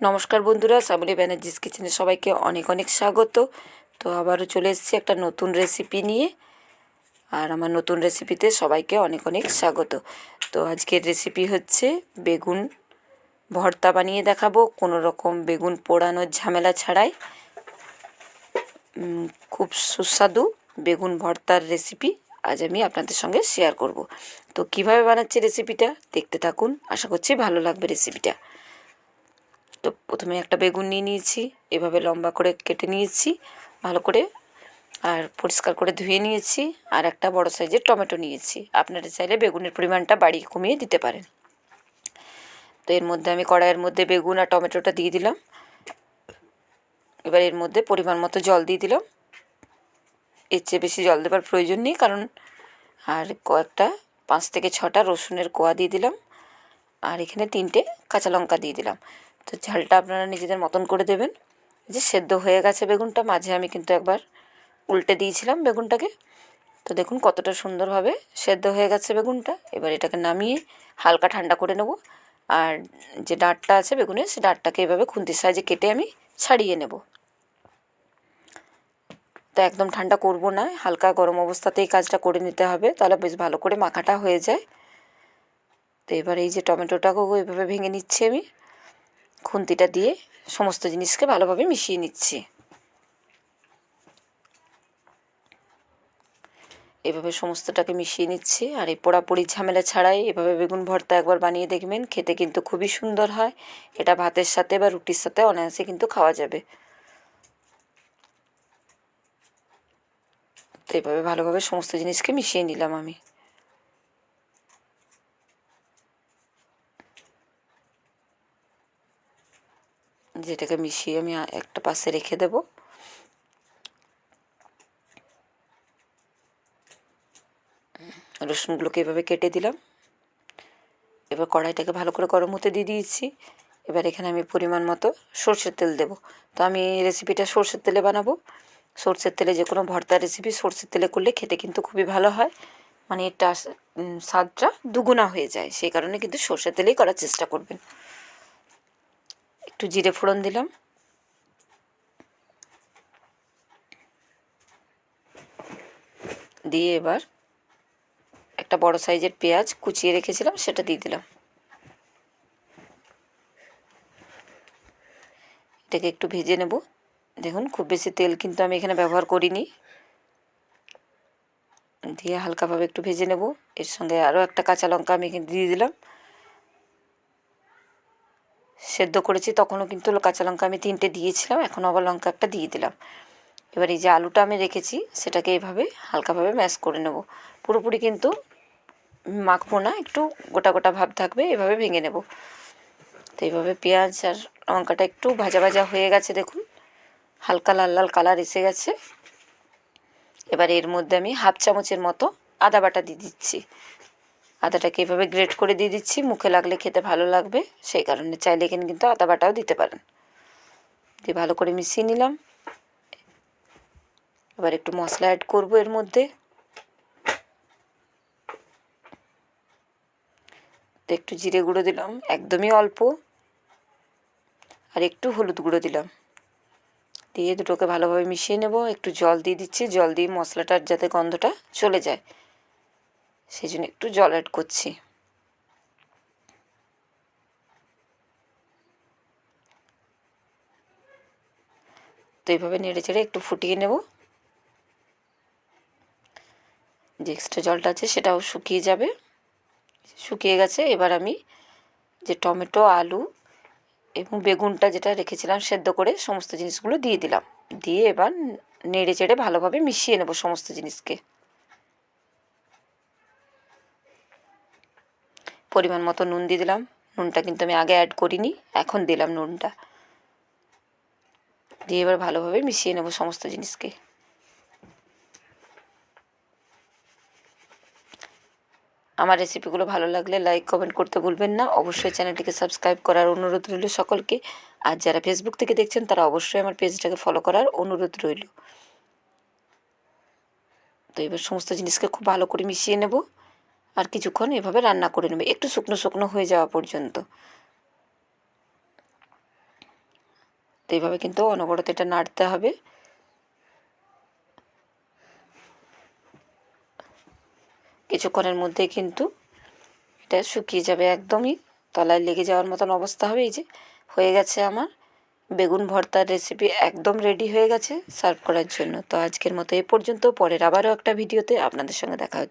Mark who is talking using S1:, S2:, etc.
S1: নমস্কার বন্ধুরা সাবলি ব্যানার্জিস কিচেনে সবাইকে অনেক অনেক স্বাগত। তো আবারও চলে এসেছি একটা নতুন রেসিপি নিয়ে, আর আমার নতুন রেসিপিতে সবাইকে অনেক অনেক স্বাগত। তো আজকের রেসিপি হচ্ছে বেগুন ভর্তা বানিয়ে দেখাবো, কোনো রকম বেগুন পোড়ানোর ঝামেলা ছাড়াই। খুব সুস্বাদু বেগুন ভর্তার রেসিপি আজ আমি আপনাদের সঙ্গে শেয়ার করব। তো কীভাবে বানাচ্ছি রেসিপিটা দেখতে থাকুন। আশা করছি ভালো লাগবে রেসিপিটা তো প্রথমে একটা বেগুন নিয়ে নিয়েছি, এভাবে লম্বা করে কেটে নিয়েছি, ভালো করে, আর পরিষ্কার করে ধুয়ে নিয়েছি, আর একটা বড় সাইজের টমেটো নিয়েছি। আপনারা চাইলে বেগুনের পরিমাণটা বাড়িয়ে কমিয়ে দিতে পারেন। তো এর মধ্যে আমি কড়াইয়ের মধ্যে বেগুন আর টমেটোটা দিয়ে দিলাম। এবার এর মধ্যে পরিমাণ মতো জল দিয়ে দিলাম। এর চেয়ে বেশি জল দেবার প্রয়োজন নেই, কারণ আর কয়েকটা, পাঁচ থেকে ছটা রসুনের কোয়া দিয়ে দিলাম। আর এখানে তিনটে কাঁচা লঙ্কা দিয়ে দিলাম। তো ঝালটা আপনারা নিজেদের মতন করে দেবেন। যে সেদ্ধ হয়ে গেছে বেগুনটা, মাঝে আমি কিন্তু একবার উল্টে দিয়েছিলাম বেগুনটাকে। তো দেখুন কতটা সুন্দরভাবে সেদ্ধ হয়ে গেছে বেগুনটা। এবার এটাকে নামিয়ে হালকা ঠান্ডা করে নেব। আর যে ডাঁটটা আছে বেগুনের, সে ডাঁটটাকে এভাবে খুন্তির সাহায্যে কেটে আমি ছাড়িয়ে নেব। তো একদম ঠান্ডা করব না, হালকা গরম অবস্থাতেই কাজটা করে নিতে হবে, তাহলে বেশ ভালো করে মাখাটা হয়ে যায়। তো এবার এই যে টমেটোটাকেও এভাবে ভেঙে নিচ্ছি আমি। খুন্তিটা দিয়ে সমস্ত জিনিসকে ভালোভাবে মিশিয়ে নিচ্ছি। এভাবে সমস্তটাকে মিশিয়ে নিচ্ছি আর এই পোড়াপোড়ি ঝামেলা ছাড়াই এভাবে বেগুন ভর্তা একবার বানিয়ে দেখবেন, খেতে কিন্তু খুবই সুন্দর হয়। এটা ভাতের সাথে বা রুটির সাথে অনায়াসে কিন্তু খাওয়া যাবে। তো এভাবে ভালোভাবে সমস্ত জিনিসকে মিশিয়ে নিলাম আমি। যেটাকে মিশিয়ে আমি একটা পাশে রেখে দেব। রসুনগুলোকে এভাবে কেটে দিলাম। এবার কড়াইটাকে ভালো করে গরম হতে দিয়ে দিয়েছি। এবার এখানে আমি পরিমাণ মতো সর্ষের তেল দেব। তো আমি রেসিপিটা সর্ষের তেলে বানাবো। সর্ষের তেলে যে কোনো ভর্তা রেসিপি সর্ষের তেলে করলে খেতে কিন্তু খুবই ভালো হয়। মানে এটা স্বাদটা দুগুণা হয়ে যায়। সেই কারণে কিন্তু সর্ষের তেলেই করার চেষ্টা করবেন। একটু জিরে ফোড়ন দিলাম। দিয়ে এবার একটা বড় সাইজের পেঁয়াজ কুচিয়ে রেখেছিলাম, সেটা দিয়ে দিলাম। এটাকে একটু ভেজে নেব। দেখুন, খুব বেশি তেল কিন্তু আমি এখানে ব্যবহার করিনি। দিয়ে হালকাভাবে একটু ভেজে নেব। এর সঙ্গে আরও একটা কাঁচা লঙ্কা আমি দিয়ে দিলাম। সেদ্ধ করেছি, তখনও কিন্তু কাঁচা লঙ্কা আমি তিনটে দিয়েছিলাম, এখন আবার লঙ্কা একটা দিয়ে দিলাম। এবার এই যে আলুটা আমি রেখেছি, সেটাকে এভাবে হালকাভাবে ম্যাশ করে নেব। পুরোপুরি কিন্তু মাখবো না, একটু গোটা গোটা ভাব থাকবে, এভাবে ভেঙে নেব। তো এইভাবে পেঁয়াজ আর লঙ্কাটা একটু ভাজা ভাজা হয়ে গেছে, দেখুন। হালকা লাল লাল কালার এসে গেছে। এবার এর মধ্যে আমি হাফ চামচের মতো আদা বাটা দিয়ে দিচ্ছি। আদাটাকে এভাবে গ্রেট করে দিয়ে দিচ্ছি। মুখে লাগলে খেতে ভালো লাগবে, সেই কারণে চাইলে এখানে কিন্তু আদা বাটাও দিতে পারেন। দিয়ে ভালো করে মিশিয়ে নিলাম। এবার একটু মশলা অ্যাড করব এর মধ্যে। একটু জিরে গুঁড়ো দিলাম, একদমই অল্প। আর একটু হলুদ গুঁড়ো দিলাম। দিয়ে দুটোকে ভালোভাবে মিশিয়ে নেব। একটু জল দিয়ে দিচ্ছি, জল দিয়ে মশলাটার যাতে গন্ধটা চলে যায়। সেই জন্য একটু জল অ্যাড করছি। তো এইভাবে নেড়ে চেড়ে একটু ফুটিয়ে নেব। যে এক্সট্রা জলটা আছে সেটাও শুকিয়ে যাবে। শুকিয়ে গেছে, এবার আমি যে টমেটো, আলু এবং বেগুনটা যেটা রেখেছিলাম সেদ্ধ করে সমস্ত জিনিসগুলো দিয়ে দিলাম। দিয়ে এবার নেড়ে চেড়ে ভালোভাবে মিশিয়ে নেব সমস্ত জিনিসকে। পরিমাণ মতো নুন দিয়ে দিলাম। নুনটা কিন্তু আমি আগে অ্যাড করিনি, এখন দিলাম নুনটা। দিয়ে এবার ভালোভাবে মিশিয়ে নেব সমস্ত জিনিসকে। আমার রেসিপিগুলো ভালো লাগলে লাইক কমেন্ট করতে ভুলবেন না। অবশ্যই চ্যানেলটিকে সাবস্ক্রাইব করার অনুরোধ রইল সকলকে। আর যারা ফেসবুক থেকে দেখছেন, তারা অবশ্যই আমার পেজটাকে ফলো করার অনুরোধ রইল। তো এবার সমস্ত জিনিসকে খুব ভালো করে মিশিয়ে নেব। আর কিছুক্ষণ এভাবে রান্না করে নেবে। একটু শুকনো শুকনো হয়ে যাওয়া পর্যন্ত। তো এইভাবে কিন্তু অনবরত এটা নাড়তে হবে। কিছুক্ষণের মধ্যে কিন্তু এটা শুকিয়ে যাবে একদমই। তলায় লেগে যাওয়ার মতন অবস্থা হবে। এই যে হয়ে গেছে আমার বেগুন ভর্তার রেসিপি একদম রেডি হয়ে গেছে সার্ভ করার জন্য। তো আজকের মতো এ পর্যন্ত। পরের আবারও একটা ভিডিওতে আপনাদের সঙ্গে দেখা হচ্ছে।